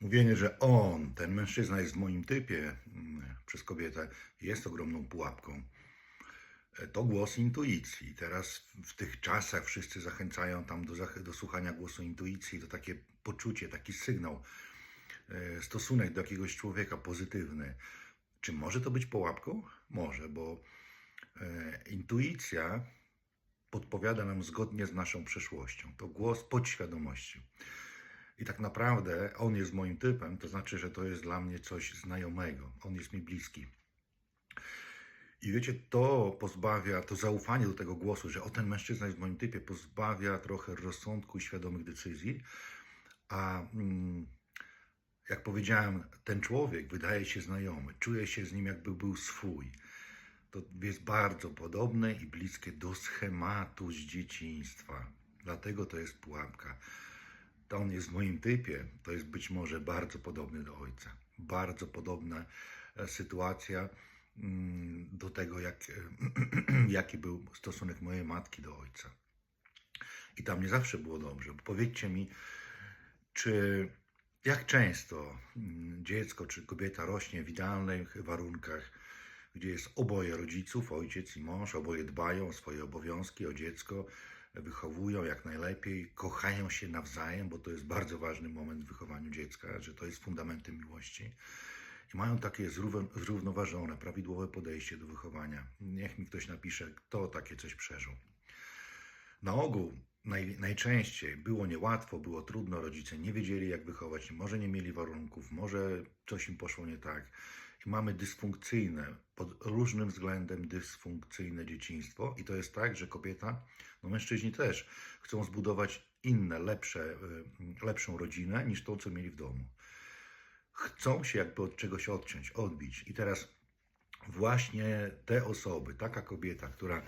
Mówienie, że on, ten mężczyzna jest w moim typie mm, przez kobietę, jest ogromną pułapką. E, To głos intuicji. Teraz w tych czasach wszyscy zachęcają tam do, do słuchania głosu intuicji, to takie poczucie, taki sygnał, e, stosunek do jakiegoś człowieka pozytywny. Czy może to być pułapką? Może, bo e, intuicja podpowiada nam zgodnie z naszą przeszłością. To głos podświadomości. I tak naprawdę on jest moim typem, to znaczy, że to jest dla mnie coś znajomego. On jest mi bliski. I wiecie, to pozbawia, to zaufanie do tego głosu, że o ten mężczyzna jest w moim typie, pozbawia trochę rozsądku i świadomych decyzji. A mm, jak powiedziałem, ten człowiek wydaje się znajomy, czuję się z nim, jakby był swój. To jest bardzo podobne i bliskie do schematu z dzieciństwa. Dlatego to jest pułapka. To on jest w moim typie, to jest być może bardzo podobny do ojca. Bardzo podobna e, sytuacja mm, do tego, jak, e, jaki był stosunek mojej matki do ojca. I tam nie zawsze było dobrze. Powiedzcie mi, czy jak często mm, dziecko czy kobieta rośnie w idealnych warunkach, gdzie jest oboje rodziców, ojciec i mąż, oboje dbają o swoje obowiązki, o dziecko, wychowują jak najlepiej, kochają się nawzajem, bo to jest bardzo ważny moment w wychowaniu dziecka, że to jest fundamentem miłości. I mają takie zrówno- zrównoważone, prawidłowe podejście do wychowania. Niech mi ktoś napisze, kto takie coś przeżył. Na ogół naj, najczęściej było niełatwo, było trudno, rodzice nie wiedzieli jak wychować, może nie mieli warunków, może coś im poszło nie tak. Mamy dysfunkcyjne, pod różnym względem dysfunkcyjne dzieciństwo i to jest tak, że kobieta, no mężczyźni też chcą zbudować inne, lepsze, y, lepszą rodzinę niż tą, co mieli w domu. Chcą się jakby od czegoś odciąć, odbić. I teraz właśnie te osoby, taka kobieta, która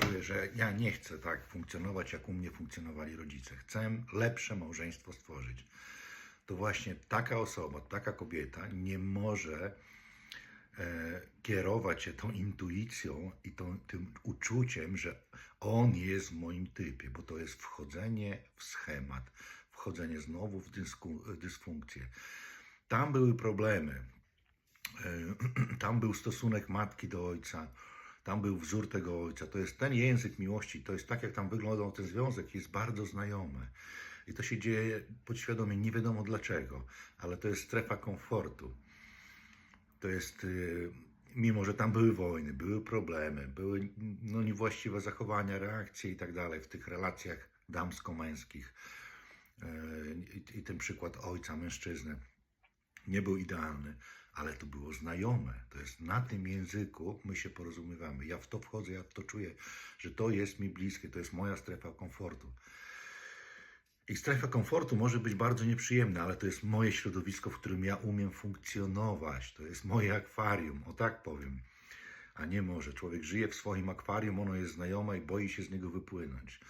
czuje, że ja nie chcę tak funkcjonować, jak u mnie funkcjonowali rodzice, chcę lepsze małżeństwo stworzyć, to właśnie taka osoba, taka kobieta nie może kierować się tą intuicją i tą, tym uczuciem, że on jest w moim typie, bo to jest wchodzenie w schemat, wchodzenie znowu w dysku, dysfunkcję. Tam były problemy. E, Tam był stosunek matki do ojca, tam był wzór tego ojca. To jest ten język miłości, to jest tak, jak tam wyglądał ten związek, jest bardzo znajomy. I to się dzieje podświadomie, nie wiadomo dlaczego, ale to jest strefa komfortu. To jest, y, mimo że tam były wojny, były problemy, były no, niewłaściwe zachowania, reakcje i tak dalej w tych relacjach damsko-męskich. E, I, I ten przykład ojca, mężczyzny nie był idealny, ale to było znajome. To jest na tym języku my się porozumiewamy. Ja w to wchodzę, ja to czuję, że to jest mi bliskie, to jest moja strefa komfortu. I strefa komfortu może być bardzo nieprzyjemna, ale to jest moje środowisko, w którym ja umiem funkcjonować. To jest moje akwarium, o tak powiem. A nie może. Człowiek żyje w swoim akwarium, ono jest znajome i boi się z niego wypłynąć.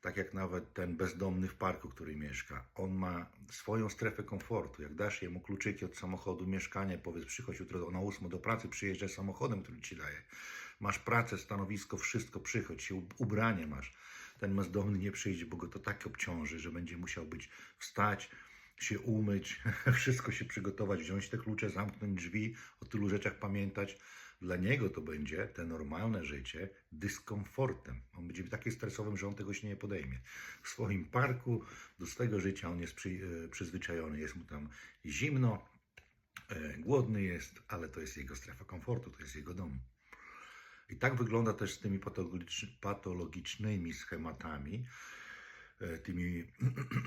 Tak jak nawet ten bezdomny w parku, który mieszka. On ma swoją strefę komfortu. Jak dasz jemu kluczyki od samochodu, mieszkanie, powiedz przychodź jutro na ósmą do pracy, przyjeżdżaj samochodem, który ci daje. Masz pracę, stanowisko, wszystko, przychodź się, ubranie masz. Ten bezdomny nie przyjdzie, bo go to tak obciąży, że będzie musiał być wstać, się umyć, wszystko się przygotować, wziąć te klucze, zamknąć drzwi, o tylu rzeczach pamiętać. Dla niego to będzie te normalne życie dyskomfortem. On będzie takie stresowym, że on tego się nie podejmie. W swoim parku do swego życia on jest przy, e, przyzwyczajony, jest mu tam zimno, e, głodny jest, ale to jest jego strefa komfortu, to jest jego dom. I tak wygląda też z tymi patologicz- patologicznymi schematami, tymi,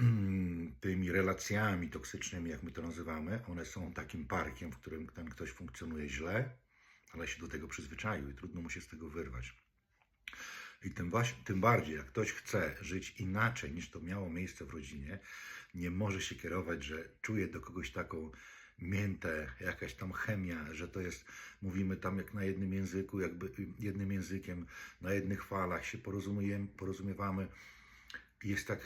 tymi relacjami toksycznymi, jak my to nazywamy. One są takim parkiem, w którym ten ktoś funkcjonuje źle, ale się do tego przyzwyczaił i trudno mu się z tego wyrwać. I tym, właśnie, tym bardziej, jak ktoś chce żyć inaczej niż to miało miejsce w rodzinie, nie może się kierować, że czuje do kogoś taką miętę, jakaś tam chemia, że to jest, mówimy tam jak na jednym języku, jakby jednym językiem, na jednych falach się porozumiewamy. Jest tak,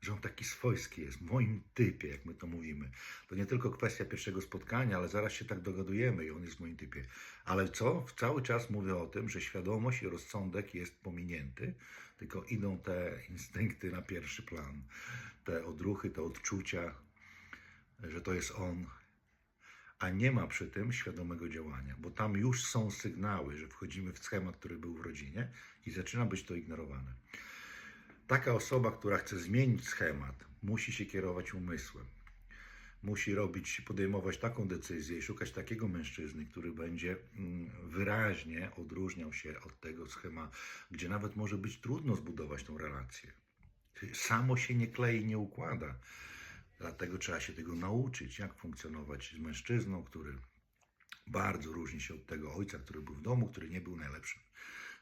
że on taki swojski jest, w moim typie, jak my to mówimy. To nie tylko kwestia pierwszego spotkania, ale zaraz się tak dogadujemy i on jest w moim typie. Ale co? Cały czas mówię o tym, że świadomość i rozsądek jest pominięty, tylko idą te instynkty na pierwszy plan. Te odruchy, te odczucia, że to jest on, a nie ma przy tym świadomego działania, bo tam już są sygnały, że wchodzimy w schemat, który był w rodzinie i zaczyna być to ignorowane. Taka osoba, która chce zmienić schemat, musi się kierować umysłem. Musi robić, podejmować taką decyzję i szukać takiego mężczyzny, który będzie mm, wyraźnie odróżniał się od tego schematu, gdzie nawet może być trudno zbudować tą relację. Samo się nie klei, nie układa. Dlatego trzeba się tego nauczyć, jak funkcjonować z mężczyzną, który bardzo różni się od tego ojca, który był w domu, który nie był najlepszym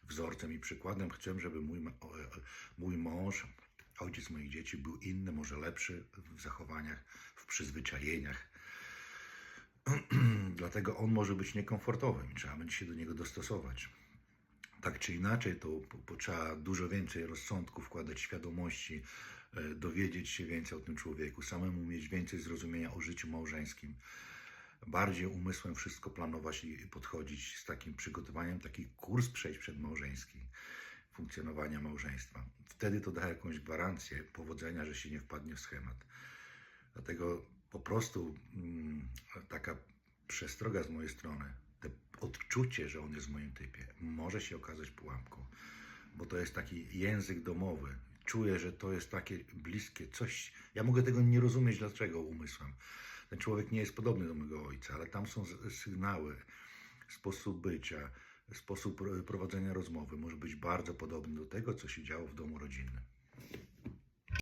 wzorcem i przykładem. Chcę, żeby mój, e, mój mąż, ojciec moich dzieci był inny, może lepszy w zachowaniach, w przyzwyczajeniach. Dlatego on może być niekomfortowy trzeba będzie się do niego dostosować. Tak czy inaczej, to trzeba dużo więcej rozsądku wkładać, świadomości, e, dowiedzieć się więcej o tym człowieku, samemu mieć więcej zrozumienia o życiu małżeńskim, bardziej umysłem wszystko planować i podchodzić z takim przygotowaniem, taki kurs przejść przedmałżeński, funkcjonowania małżeństwa. Wtedy to da jakąś gwarancję powodzenia, że się nie wpadnie w schemat. Dlatego po prostu mm, taka przestroga z mojej strony, te odczucie, że on jest w moim typie, może się okazać pułapką, bo to jest taki język domowy. Czuję, że to jest takie bliskie, coś. Ja mogę tego nie rozumieć, dlaczego umysłem. Ten człowiek nie jest podobny do mojego ojca, ale tam są sygnały, sposób bycia, sposób pro- prowadzenia rozmowy może być bardzo podobny do tego, co się działo w domu rodzinnym.